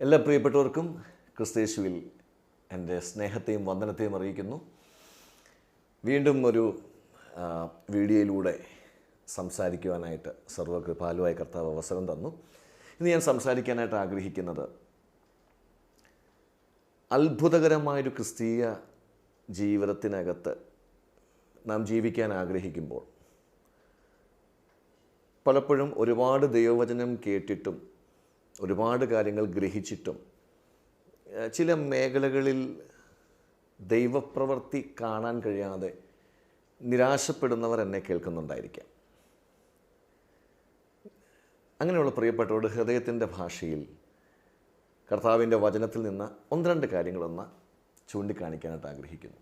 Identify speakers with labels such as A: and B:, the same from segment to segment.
A: എല്ലാ പ്രിയപ്പെട്ടവർക്കും ക്രിസ്തേശുവിൽ എന്റെ സ്നേഹത്തെയും വന്ദനത്തെയും അറിയിക്കുന്നു. വീണ്ടും ഒരു വീഡിയോയിലൂടെ സംസാരിക്കുവാനായിട്ട് സർവകൃപാലുവായ കർത്താവ് അവസരം തന്നു. ഇന്ന് ഞാൻ സംസാരിക്കാനായിട്ട് ആഗ്രഹിക്കുന്നത് അത്ഭുതകരമായൊരു ക്രിസ്തീയ ജീവിതത്തിനകത്ത് നാം ജീവിക്കാൻ ആഗ്രഹിക്കുമ്പോൾ പലപ്പോഴും ഒരുപാട് ദൈവവചനം കേട്ടിട്ടും ഒരുപാട് കാര്യങ്ങൾ ഗ്രഹിച്ചിട്ടും ചില മേഖലകളിൽ ദൈവപ്രവൃത്തി കാണാൻ കഴിയാതെ നിരാശപ്പെടുന്നവർ എന്നെ കേൾക്കുന്നുണ്ടായിരിക്കാം. അങ്ങനെയുള്ള പ്രിയപ്പെട്ടവരുടെ ഹൃദയത്തിന്റെ ഭാഷയിൽ കർത്താവിന്റെ വചനത്തിൽ നിന്ന് ഒന്ന് രണ്ട് കാര്യങ്ങളൊന്ന് ചൂണ്ടിക്കാണിക്കാനായിട്ട് ആഗ്രഹിക്കുന്നു.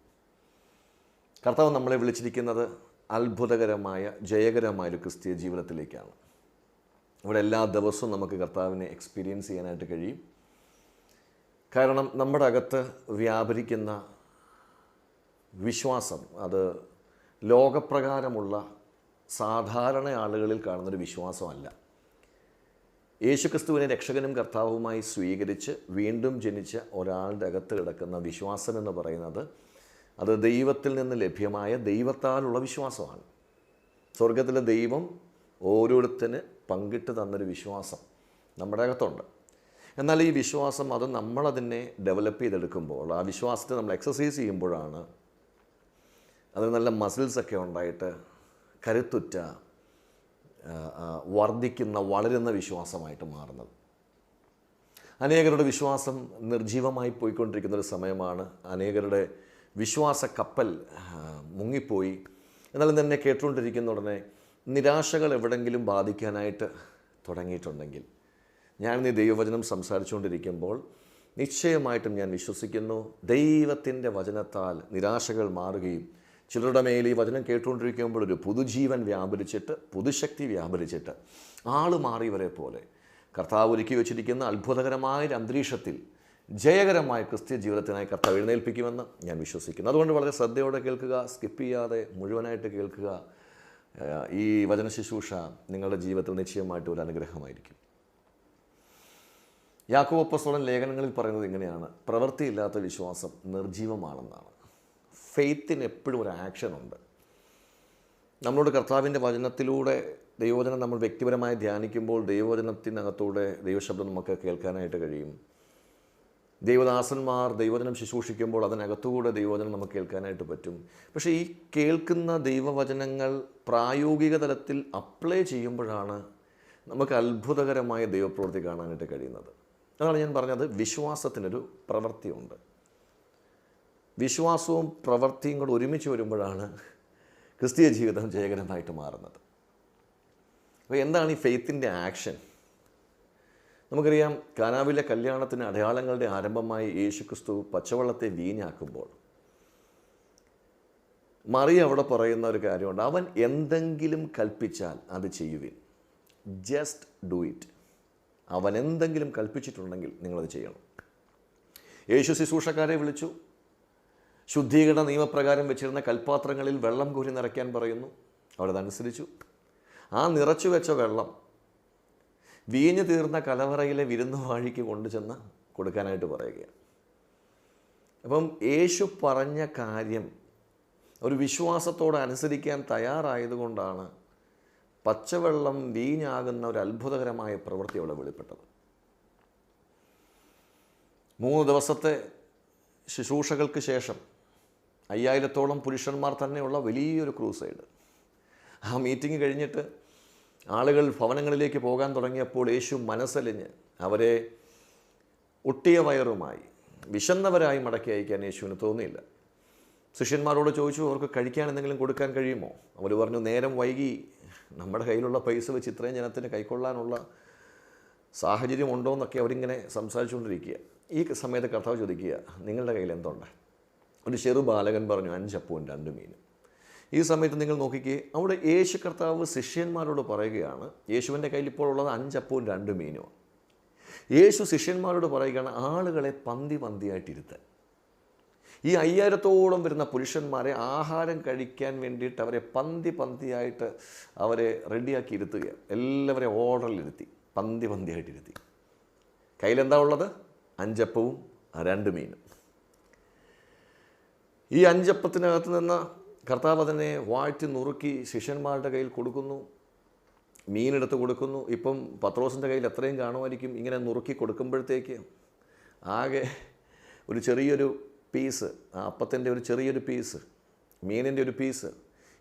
A: കർത്താവ് നമ്മളെ വിളിച്ചിരിക്കുന്നത് അത്ഭുതകരമായ ജയകരമായ ഒരു ക്രിസ്തീയ ജീവിതത്തിലേക്കാണ്. ഇവിടെ എല്ലാ ദിവസവും നമുക്ക് കർത്താവിനെ എക്സ്പീരിയൻസ് ചെയ്യാനായിട്ട് കഴിയും. കാരണം നമ്മുടെ അകത്ത് വ്യാപരിക്കുന്ന വിശ്വാസം അത് ലോകപ്രകാരമുള്ള സാധാരണ ആളുകളിൽ കാണുന്നൊരു വിശ്വാസമല്ല. യേശുക്രിസ്തുവിനെ രക്ഷകനും കർത്താവുമായി സ്വീകരിച്ച് വീണ്ടും ജനിച്ച ഒരാളുടെ അകത്ത് കിടക്കുന്ന വിശ്വാസം എന്ന് പറയുന്നത് അത് ദൈവത്തിൽ നിന്ന് ലഭ്യമായ ദൈവത്താലുള്ള വിശ്വാസമാണ്. സ്വർഗത്തിലെ ദൈവം ഓരോരുത്തന് പങ്കിട്ട് തന്നൊരു വിശ്വാസം നമ്മുടെ അകത്തുണ്ട്. എന്നാൽ ഈ വിശ്വാസം അത് നമ്മളതിനെ ഡെവലപ്പ് ചെയ്തെടുക്കുമ്പോൾ ആ വിശ്വാസത്തെ നമ്മൾ എക്സസൈസ് ചെയ്യുമ്പോഴാണ് അതിന് നല്ല മസിൽസൊക്കെ ഉണ്ടായിട്ട് കരുത്തുറ്റ വർദ്ധിക്കുന്ന വളരുന്ന വിശ്വാസമായിട്ട് മാറുന്നത്. അനേകരുടെ വിശ്വാസം നിർജീവമായി പോയിക്കൊണ്ടിരിക്കുന്ന ഒരു സമയമാണ്. അനേകരുടെ വിശ്വാസ കപ്പൽ മുങ്ങിപ്പോയി. എന്നാലും തന്നെ കേട്ടുകൊണ്ടിരിക്കുന്ന ഉടനെ നിരാശകൾ എവിടെങ്കിലും ബാധിക്കാനായിട്ട് തുടങ്ങിയിട്ടുണ്ടെങ്കിൽ ഈ ദൈവവചനം സംസാരിച്ചുകൊണ്ടിരിക്കുമ്പോൾ നിശ്ചയമായിട്ടും ഞാൻ വിശ്വസിക്കുന്നു. ദൈവത്തിന്റെ വചനത്താൽ നിരാശകൾ മാറുകയും ചിലരുടെ മേൽ ഈ വചനം കേട്ടുകൊണ്ടിരിക്കുമ്പോൾ ഒരു പുതുജീവൻ വ്യാപരിച്ചിട്ട് പുതുശക്തി വ്യാപരിച്ചിട്ട് ആൾ മാറിയവരെ പോലെ. കർത്താവ് ഒരുക്കി വെച്ചിരിക്കുന്ന അത്ഭുതകരമായ ഒരു അന്തരീക്ഷത്തിൽ ജയകരമായ ക്രിസ്ത്യ ജീവിതത്തിനായി കർത്താവ് എഴുന്നേൽപ്പിക്കുമെന്ന് ഞാൻ വിശ്വസിക്കുന്നു. അതുകൊണ്ട് വളരെ ശ്രദ്ധയോടെ കേൾക്കുക സ്കിപ്പ് ചെയ്യാതെ മുഴുവനായിട്ട് കേൾക്കുക. ഈ വചന ശുശ്രൂഷ നിങ്ങളുടെ ജീവിതത്തിൽ നിശ്ചയമായിട്ട് ഒരു അനുഗ്രഹമായിരിക്കും. യാക്കോപ്പസ്തോളൻ ലേഖനങ്ങളിൽ പറയുന്നത് ഇങ്ങനെയാണ്. പ്രവൃത്തിയില്ലാത്ത വിശ്വാസം നിർജീവമാണെന്നാണ്. ഫെയ്ത്തിന് എപ്പോഴും ഒരു ആക്ഷനുണ്ട് നമ്മളോട് കർത്താവിന്റെ വചനത്തിലൂടെ ദൈവവചനം നമ്മൾ വ്യക്തിപരമായി ധ്യാനിക്കുമ്പോൾ ദൈവവചനത്തിനകത്തൂടെ ദൈവശബ്ദം നമുക്ക് കേൾക്കാനായിട്ട് കഴിയും. ദൈവദാസന്മാർ ദൈവവചനം ശുശ്രൂഷിക്കുമ്പോൾ അതിനകത്തുകൂടെ ദൈവവചനം നമുക്ക് കേൾക്കാനായിട്ട് പറ്റും. പക്ഷേ ഈ കേൾക്കുന്ന ദൈവവചനങ്ങൾ പ്രായോഗിക തലത്തിൽ അപ്ലൈ ചെയ്യുമ്പോഴാണ് നമുക്ക് അത്ഭുതകരമായ ദൈവപ്രവൃത്തി കാണാനായിട്ട് കഴിയുന്നത്. അതാണ് ഞാൻ പറഞ്ഞത് വിശ്വാസത്തിനൊരു പ്രവൃത്തിയുണ്ട്. വിശ്വാസവും പ്രവൃത്തിയും കൂടെ ഒരുമിച്ച് വരുമ്പോഴാണ് ക്രിസ്തീയ ജീവിതം ജയകരമായിട്ട് മാറുന്നത്. അപ്പോൾ എന്താണ് ഈ ഫെയ്ത്തിന്റെ ആക്ഷൻ നമുക്കറിയാം കാനാവിലെ കല്യാണത്തിന് അടയാളങ്ങളുടെ ആരംഭമായി യേശുക്രിസ്തു പച്ചവെള്ളത്തെ വീഞ്ഞാക്കുമ്പോൾ മറിയ അവിടെ പറയുന്ന ഒരു കാര്യമുണ്ട്. അവൻ എന്തെങ്കിലും കൽപ്പിച്ചാൽ അത് ചെയ്യുവിൻ. ജസ്റ്റ് ഡു ഇറ്റ് അവൻ എന്തെങ്കിലും കൽപ്പിച്ചിട്ടുണ്ടെങ്കിൽ നിങ്ങളത് ചെയ്യണം. യേശു ശുശ്രൂഷക്കാരെ വിളിച്ചു. ശുദ്ധീകരണ നിയമപ്രകാരം വെച്ചിരുന്ന കൽപ്പാത്രങ്ങളിൽ വെള്ളം കോരി നിറയ്ക്കാൻ പറയുന്നു. അവിടെ അനുസരിച്ചു ആ നിറച്ചു വെച്ച വെള്ളം വീഞ്ഞു തീർന്ന കലവറയിലെ വിരുന്നുവാഴിക്ക് കൊണ്ടുചെന്ന് കൊടുക്കാനായിട്ട് പറയുകയാണ്. അപ്പം യേശു പറഞ്ഞ കാര്യം ഒരു വിശ്വാസത്തോടെ അനുസരിക്കാൻ തയ്യാറായതുകൊണ്ടാണ് പച്ചവെള്ളം വീഞ്ഞാകുന്ന ഒരു അത്ഭുതകരമായ പ്രവൃത്തി അവിടെ വെളിപ്പെട്ടത്. മൂന്ന് ദിവസത്തെ ശുശ്രൂഷകൾക്ക് ശേഷം അയ്യായിരത്തോളം പുരുഷന്മാർ തന്നെയുള്ള വലിയൊരു ക്രൂസൈഡ്. ആ മീറ്റിംഗ് കഴിഞ്ഞിട്ട് ആളുകൾ ഭവനങ്ങളിലേക്ക് പോകാൻ തുടങ്ങിയപ്പോൾ യേശു മനസ്സലിഞ്ഞ് അവരെ ഒട്ടിയ വയറുമായി വിശന്നവരായി മടക്കി അയക്കാൻ യേശുവിന് തോന്നിയില്ല. ശിഷ്യന്മാരോട് ചോദിച്ചു അവർക്ക് കഴിക്കാൻ എന്തെങ്കിലും കൊടുക്കാൻ കഴിയുമോ? അവർ പറഞ്ഞു നേരം വൈകി. നമ്മുടെ കയ്യിലുള്ള പൈസ വെച്ച് ഇത്രയും ജനത്തിന് കൈക്കൊള്ളാനുള്ള സാഹചര്യം ഉണ്ടോ? എന്നൊക്കെ അവരിങ്ങനെ സംസാരിച്ചുകൊണ്ടിരിക്കുക. ഈ സമയത്ത് കർത്താവ് ചോദിക്കുക നിങ്ങളുടെ കയ്യിൽ എന്തുണ്ട്? ഒരു ചെറു ബാലകൻ പറഞ്ഞു അഞ്ചപ്പവും രണ്ട് മീനും. ഈ സമയത്ത് നിങ്ങൾ നോക്കിക്കേ അവിടെ യേശു കർത്താവ് ശിഷ്യന്മാരോട് പറയുകയാണ് യേശുവിന്റെ കയ്യിൽ ഇപ്പോൾ ഉള്ളത് അഞ്ചപ്പവും രണ്ട് മീനുമാണ്. യേശു ശിഷ്യന്മാരോട് പറയുകയാണ് ആളുകളെ പന്തി പന്തിയായിട്ടിരുത്താൻ. ഈ അയ്യായിരത്തോളം വരുന്ന പുരുഷന്മാരെ ആഹാരം കഴിക്കാൻ വേണ്ടിയിട്ട് അവരെ പന്തി പന്തിയായിട്ട് അവരെ റെഡിയാക്കി എല്ലാവരെ എല്ലാവരെയും ഓർഡറിലിരുത്തി പന്തി പന്തിയായിട്ടിരുത്തി. കയ്യിലെന്താ ഉള്ളത്? അഞ്ചപ്പവും രണ്ട് മീനും. ഈ അഞ്ചപ്പത്തിനകത്ത് നിന്ന് കർത്താവ് അതിനെ വാഴ്ത്തി നുറുക്കി ശിഷ്യന്മാരുടെ കയ്യിൽ കൊടുക്കുന്നു മീനെടുത്ത് കൊടുക്കുന്നു. ഇപ്പം പത്രോസിന്റെ കയ്യിൽ എത്രയും കാണുമായിരിക്കും ഇങ്ങനെ നുറുക്കി കൊടുക്കുമ്പോഴത്തേക്ക് ആകെ ഒരു ചെറിയൊരു പീസ് ആ അപ്പത്തിന്റെ ഒരു ചെറിയൊരു പീസ് മീനിന്റെ ഒരു പീസ്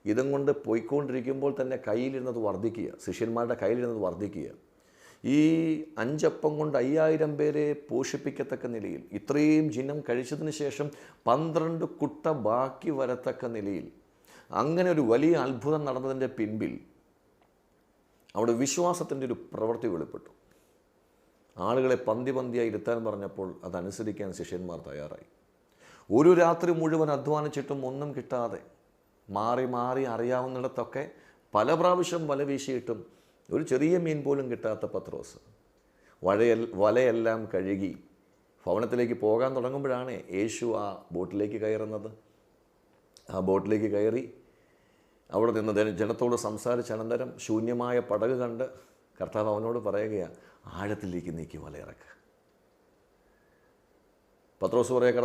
A: ഇതും കൊണ്ട് പോയിക്കൊണ്ടിരിക്കുമ്പോൾ തന്നെ കയ്യിലിരുന്നത് വർദ്ധിക്കുക ശിഷ്യന്മാരുടെ കയ്യിലിരുന്നത് വർദ്ധിക്കുക. ഈ അഞ്ചപ്പം കൊണ്ട് അയ്യായിരം പേരെ പോഷിപ്പിക്കത്തക്ക നിലയിൽ ഇത്രയും ജിനം കഴിച്ചതിന് ശേഷം പന്ത്രണ്ട് കുട്ട ബാക്കി വരത്തക്ക നിലയിൽ അങ്ങനെ ഒരു വലിയ അത്ഭുതം നടന്നതിന്റെ പിൻപിൽ അവിടെ വിശ്വാസത്തിന്റെ ഒരു പ്രവൃത്തി വെളിപ്പെട്ടു. ആളുകളെ പന്തി പന്തിയായി ഇരുത്താൻ പറഞ്ഞപ്പോൾ അതനുസരിക്കാൻ ശിഷ്യന്മാർ തയ്യാറായി. ഒരു രാത്രി മുഴുവൻ അധ്വാനിച്ചിട്ടും ഒന്നും കിട്ടാതെ മാറി മാറി അറിയാവുന്നിടത്തൊക്കെ പല പ്രാവശ്യം വല വീശിയിട്ടും ഒരു ചെറിയ മീൻ പോലും കിട്ടാത്ത പത്രോസ്. വഴയൽ വലയെല്ലാം കഴുകി ഭവനത്തിലേക്ക് പോകാൻ തുടങ്ങുമ്പോഴാണ് യേശു ആ ബോട്ടിലേക്ക് കയറുന്നത്. ആ ബോട്ടിലേക്ക് കയറി അവിടെ നിന്ന് ജന- ജനത്തോട് സംസാരിച്ച അനന്തരം ശൂന്യമായ പടക് കണ്ട് കർത്താവ് അവനോട് പറയുകയാണ് ആഴത്തിലേക്ക് നീക്കി വലയിറക്കുക പത്രോസ് പറയുക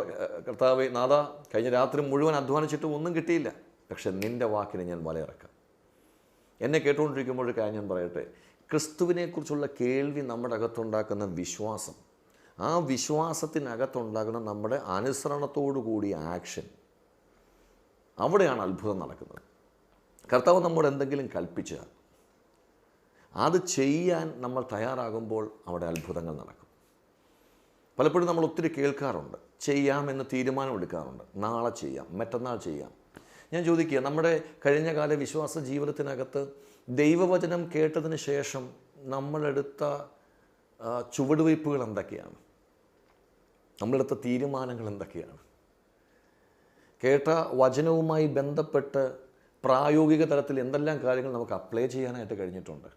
A: കർത്താവെ നാഥ കഴിഞ്ഞ രാത്രി മുഴുവൻ അധ്വാനിച്ചിട്ടും ഒന്നും കിട്ടിയില്ല. പക്ഷെ നിന്റെ വാക്കിന് ഞാൻ വലയിറക്കാം എന്നെ കേട്ടുകൊണ്ടിരിക്കുമ്പോൾ ഒരു കാര്യം ഞാൻ പറയട്ടെ? ക്രിസ്തുവിനെക്കുറിച്ചുള്ള കേൾവി നമ്മുടെ അകത്തുണ്ടാക്കുന്ന വിശ്വാസം. ആ വിശ്വാസത്തിനകത്തുണ്ടാകുന്ന നമ്മുടെ അനുസരണത്തോടു കൂടിയ ആക്ഷൻ അവിടെയാണ് അത്ഭുതം നടക്കുന്നത്. കർത്താവ് നമ്മോട് എന്തെങ്കിലും കൽപ്പിച്ചാൽ അത് ചെയ്യാൻ നമ്മൾ തയ്യാറാകുമ്പോൾ അവിടെ അത്ഭുതങ്ങൾ നടക്കും. പലപ്പോഴും നമ്മൾ ഒത്തിരി കേൾക്കാറുണ്ട്. ചെയ്യാമെന്ന് തീരുമാനമെടുക്കാറുണ്ട്. നാളെ ചെയ്യാം മറ്റന്നാൾ ചെയ്യാം. ഞാൻ ചോദിക്കുക നമ്മുടെ കഴിഞ്ഞകാല വിശ്വാസ ജീവിതത്തിനകത്ത് ദൈവവചനം കേട്ടതിന് ശേഷം നമ്മളെടുത്ത ചുവടുവയ്പ്പുകൾ എന്തൊക്കെയാണ്? നമ്മളെടുത്ത തീരുമാനങ്ങൾ എന്തൊക്കെയാണ്? കേട്ട വചനവുമായി ബന്ധപ്പെട്ട് പ്രായോഗിക തലത്തിൽ എന്തെല്ലാം കാര്യങ്ങൾ നമുക്ക് അപ്ലൈ ചെയ്യാനായിട്ട് കഴിഞ്ഞിട്ടുണ്ട്?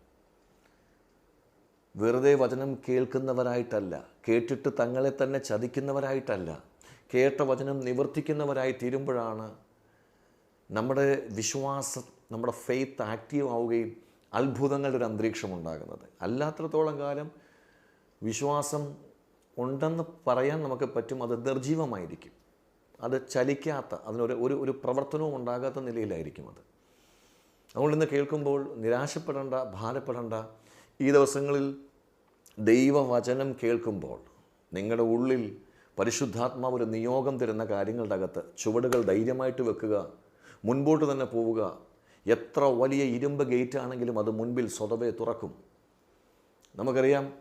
A: വെറുതെ വചനം കേൾക്കുന്നവരായിട്ടല്ല കേട്ടിട്ട് തങ്ങളെ തന്നെ ചതിക്കുന്നവരായിട്ടല്ല കേട്ട വചനം നിവർത്തിക്കുന്നവരായി തീരുമ്പോഴാണ് നമ്മുടെ വിശ്വാസം നമ്മുടെ ഫെയ്ത്ത് ആക്റ്റീവ് ആവുകയും അത്ഭുതങ്ങളുടെ ഒരു അന്തരീക്ഷം ഉണ്ടാകുന്നത്. അല്ലാത്രത്തോളം കാലം വിശ്വാസം ഉണ്ടെന്ന് പറയാൻ നമുക്ക് പറ്റും അത് നിർജീവമായിരിക്കും അത് ചലിക്കാത്ത അതിനൊരു ഒരു ഒരു പ്രവർത്തനവും ഉണ്ടാകാത്ത നിലയിലായിരിക്കും അത്. അതുകൊണ്ട് ഇന്ന് കേൾക്കുമ്പോൾ നിരാശപ്പെടേണ്ട ഭാരപ്പെടേണ്ട ഈ ദിവസങ്ങളിൽ ദൈവവചനം കേൾക്കുമ്പോൾ നിങ്ങളുടെ ഉള്ളിൽ പരിശുദ്ധാത്മാവ് ഒരു നിയോഗം തരുന്ന കാര്യങ്ങളുടെ അകത്ത് ചുവടുകൾ ധൈര്യമായിട്ട് വെക്കുക മുൻപോട്ട് തന്നെ പോവുക. എത്ര വലിയ ഇരുമ്പ് ഗേറ്റ് ആണെങ്കിലും അത് മുൻപിൽ സ്വതവേ തുറക്കും. നമുക്കറിയാം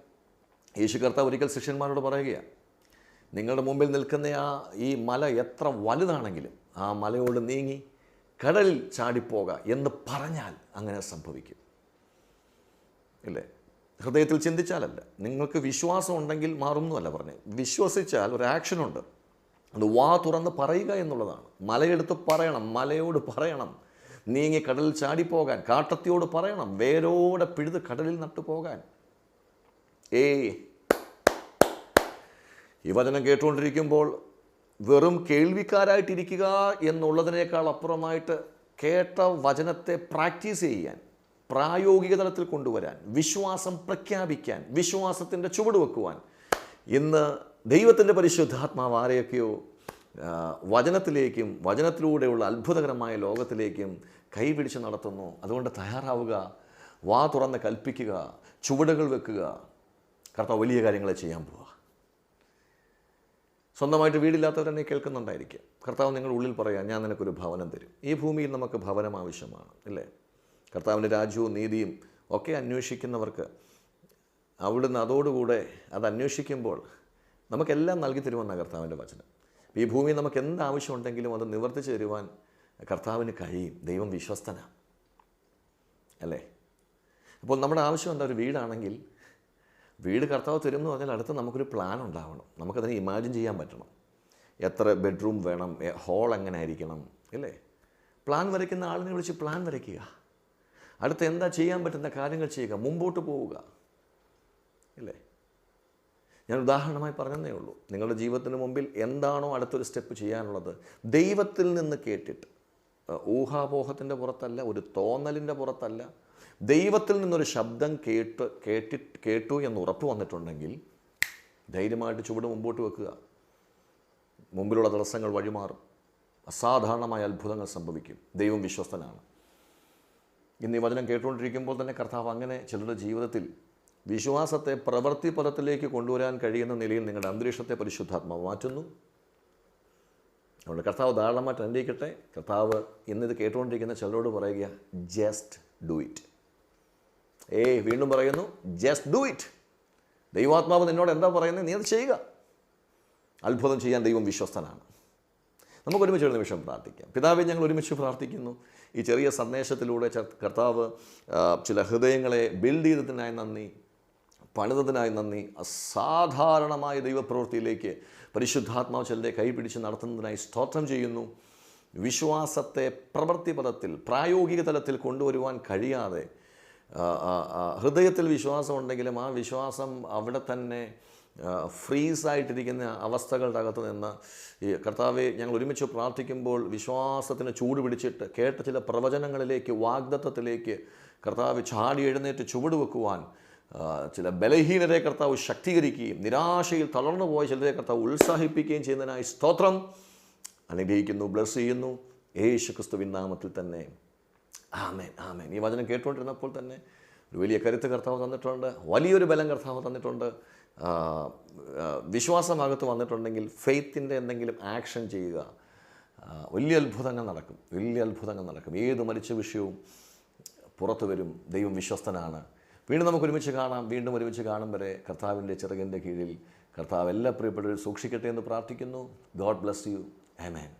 A: യേശു കർത്താവ് ഒരിക്കൽ ശിഷ്യന്മാരോട് പറയുകയാണ് നിങ്ങളുടെ മുമ്പിൽ നിൽക്കുന്ന ആ ഈ മല എത്ര വലുതാണെങ്കിലും ആ മലയോട് നീങ്ങി കടലിൽ ചാടിപ്പോക എന്ന് പറഞ്ഞാൽ അങ്ങനെ സംഭവിക്കും. ഇല്ലേ? ഹൃദയത്തിൽ ചിന്തിച്ചാലല്ല. നിങ്ങൾക്ക് വിശ്വാസം ഉണ്ടെങ്കിൽ മാറുന്നതല്ല പറഞ്ഞു വിശ്വസിച്ചാൽ ഒരു ആക്ഷനുണ്ട് അത് വാ തുറന്ന് പറയുക എന്നുള്ളതാണ്. മലയെടുത്ത് പറയണം മലയോട് പറയണം. നീങ്ങി കടലിൽ ചാടിപ്പോകാൻ കാട്ടത്തിയോട് പറയണം. വേരോടെ പിഴുത് കടലിൽ നട്ടു പോകാൻ. ഏ ഈ വചനം കേട്ടുകൊണ്ടിരിക്കുമ്പോൾ വെറും കേൾവിക്കാരായിട്ടിരിക്കുക എന്നുള്ളതിനേക്കാൾ അപ്പുറമായിട്ട് കേട്ട വചനത്തെ പ്രാക്ടീസ് ചെയ്യാൻ പ്രായോഗിക തലത്തിൽ കൊണ്ടുവരാൻ വിശ്വാസം പ്രഖ്യാപിക്കാൻ വിശ്വാസത്തിന്റെ ചുവട് വെക്കുവാൻ ഇന്ന് ദൈവത്തിന്റെ പരിശുദ്ധാത്മാവ് ആരെയൊക്കെയോ വചനത്തിലേക്കും വചനത്തിലൂടെയുള്ള അത്ഭുതകരമായ ലോകത്തിലേക്കും കൈപിടിച്ച് നടത്തുന്നു. അതുകൊണ്ട് തയ്യാറാവുക വാ തുറന്ന് കൽപ്പിക്കുക ചുവടുകൾ വെക്കുക. കർത്താവ് വലിയ കാര്യങ്ങളെ ചെയ്യാൻ പോവുക. സ്വന്തമായിട്ട് വീടില്ലാത്തവരെന്നെ കേൾക്കുന്നുണ്ടായിരിക്കും. കർത്താവ് നിങ്ങൾ ഉള്ളിൽ പറയാം ഞാൻ നിനക്കൊരു ഭവനം തരും. ഈ ഭൂമിയിൽ നമുക്ക് ഭവനം ആവശ്യമാണ്. അല്ലേ? കർത്താവിന്റെ രാജ്യവും നീതിയും ഒക്കെ അന്വേഷിക്കുന്നവർക്ക് അവിടുന്ന് അതോടുകൂടെ അത് അന്വേഷിക്കുമ്പോൾ നമുക്കെല്ലാം നൽകി തരുവാൻ കർത്താവിന്റെ വചനം. ഈ ഭൂമിയിൽ നമുക്ക് എന്ത് ആവശ്യമുണ്ടെങ്കിലും അത് നിവർത്തിച്ചു തരുവാൻ കർത്താവിന് കഴിയും. ദൈവം വിശ്വസ്തനാണ് അല്ലേ? അപ്പോൾ നമ്മുടെ ആവശ്യം എന്താ? ഒരു വീടാണെങ്കിൽ വീട് കർത്താവ് തരും എന്ന് പറഞ്ഞാൽ അടുത്ത് നമുക്കൊരു പ്ലാൻ ഉണ്ടാവണം. നമുക്കതിനെ ഇമാജിൻ ചെയ്യാൻ പറ്റണം. എത്ര ബെഡ്റൂം വേണം? ഹോൾ എങ്ങനെ ആയിരിക്കണം അല്ലേ പ്ലാൻ വരയ്ക്കുന്ന ആളിനെ വിളിച്ച് പ്ലാൻ വരയ്ക്കുക. അടുത്ത് എന്താ ചെയ്യാൻ പറ്റുന്ന കാര്യങ്ങൾ ചെയ്യുക. മുമ്പോട്ട് പോവുക. ഇല്ലേ? ഞാൻ ഉദാഹരണമായി പറഞ്ഞതേ ഉള്ളൂ. നിങ്ങളുടെ ജീവിതത്തിന് മുമ്പിൽ എന്താണോ അടുത്തൊരു സ്റ്റെപ്പ് ചെയ്യാനുള്ളത് ദൈവത്തിൽ നിന്ന് കേട്ടിട്ട് ഊഹാപോഹത്തിന്റെ പുറത്തല്ല ഒരു തോന്നലിന്റെ പുറത്തല്ല ദൈവത്തിൽ നിന്നൊരു ശബ്ദം കേട്ട് കേട്ടി കേട്ടു എന്ന് ഉറപ്പ് വന്നിട്ടുണ്ടെങ്കിൽ ധൈര്യമായിട്ട് ചുവട് മുമ്പോട്ട് വെക്കുക. മുമ്പിലുള്ള തടസ്സങ്ങൾ വഴിമാറും. അസാധാരണമായ അത്ഭുതങ്ങൾ സംഭവിക്കും. ദൈവം വിശ്വസ്തനാണ്. ഇന്ന് ഈ വചനം കേട്ടുകൊണ്ടിരിക്കുമ്പോൾ തന്നെ കർത്താവ് അങ്ങനെ ചിലരുടെ ജീവിതത്തിൽ വിശ്വാസത്തെ പ്രവൃത്തി പദത്തിലേക്ക് കൊണ്ടുവരാൻ കഴിയുന്ന നിലയിൽ നിങ്ങളുടെ അന്തരീക്ഷത്തെ പരിശുദ്ധാത്മാവ് മാറ്റുന്നു. അതുകൊണ്ട് കർത്താവ് ധാരാളമായിട്ട് അനുഭവിക്കട്ടെ കർത്താവ് ഇന്നിത് കേട്ടുകൊണ്ടിരിക്കുന്ന ചിലരോട് പറയുക ജസ്റ്റ് ഡു ഇറ്റ് ഏയ് വീണ്ടും പറയുന്നു ജസ്റ്റ് ഡു ഇറ്റ് ദൈവാത്മാവ് നിന്നോട് എന്താ പറയുന്നത് നീ അത് ചെയ്യുക. അത്ഭുതം ചെയ്യാൻ ദൈവം വിശ്വസ്തനാണ്. നമുക്ക് ഒരുമിച്ച് ഒരു നിമിഷം പ്രാർത്ഥിക്കാം. പിതാവെ ഞങ്ങൾ ഒരുമിച്ച് പ്രാർത്ഥിക്കുന്നു. ഈ ചെറിയ സന്ദേശത്തിലൂടെ കർത്താവ് ചില ഹൃദയങ്ങളെ ബിൽഡ് ചെയ്തതിനായി നന്ദി. പണിതതിനായി നന്ദി. അസാധാരണമായ ദൈവപ്രവൃത്തിയിലേക്ക് പരിശുദ്ധാത്മാവ് ചിലരെ കൈപിടിച്ച് നടത്തുന്നതിനായി സ്തോത്രം ചെയ്യുന്നു. വിശ്വാസത്തെ പ്രവൃത്തി പദത്തിൽ പ്രായോഗിക തലത്തിൽ കൊണ്ടുവരുവാൻ കഴിയാതെ ഹൃദയത്തിൽ വിശ്വാസം ഉണ്ടെങ്കിലും ആ വിശ്വാസം അവിടെ തന്നെ ഫ്രീസായിട്ടിരിക്കുന്ന അവസ്ഥകളുടെ അകത്ത് നിന്ന് ഈ കർത്താവെ ഞങ്ങൾ ഒരുമിച്ച് പ്രാർത്ഥിക്കുമ്പോൾ വിശ്വാസത്തിന് ചൂട് പിടിച്ചിട്ട് കേട്ട ചില പ്രവചനങ്ങളിലേക്ക് വാഗ്ദത്തത്തിലേക്ക് കർത്താവ് ചാടി എഴുന്നേറ്റ് ചുവട് വെക്കുവാൻ ചില ബലഹീനരെ കർത്താവ് ശക്തീകരിക്കുകയും നിരാശയിൽ തളർന്നു പോയ ചിലരെ കർത്താവ് ഉത്സാഹിപ്പിക്കുകയും ചെയ്യുന്നതിനായി സ്തോത്രം. അനുഗ്രഹിക്കുന്നു ബ്ലസ് ചെയ്യുന്നു. യേശു ക്രിസ്തുവിൻ നാമത്തിൽ തന്നെ. ആമേൻ ആമേൻ. ഈ വചനം കേട്ടുകൊണ്ടിരുന്നപ്പോൾ തന്നെ ഒരു വലിയ കരുത്ത് കർത്താവ് തന്നിട്ടുണ്ട്. വലിയൊരു ബലം കർത്താവ് തന്നിട്ടുണ്ട്. വിശ്വാസമകത്ത് വന്നിട്ടുണ്ടെങ്കിൽ ഫെയ്ത്തിന്റെ എന്തെങ്കിലും ആക്ഷൻ ചെയ്യുക. വലിയ അത്ഭുതങ്ങൾ നടക്കും. വലിയ അത്ഭുതങ്ങൾ നടക്കും. ഏത് മരിച്ച വിഷയവും പുറത്തു വരും. ദൈവം വിശ്വസ്തനാണ്. വീണ്ടും നമുക്ക് ഒരുമിച്ച് കാണാം. വീണ്ടും ഒരുമിച്ച് കാണും വരെ കർത്താവിന്റെ ചിറകിന്റെ കീഴിൽ കർത്താവ് എല്ലാ പ്രിയപ്പെട്ടവരും സൂക്ഷിക്കട്ടെ എന്ന് പ്രാർത്ഥിക്കുന്നു. God bless you amen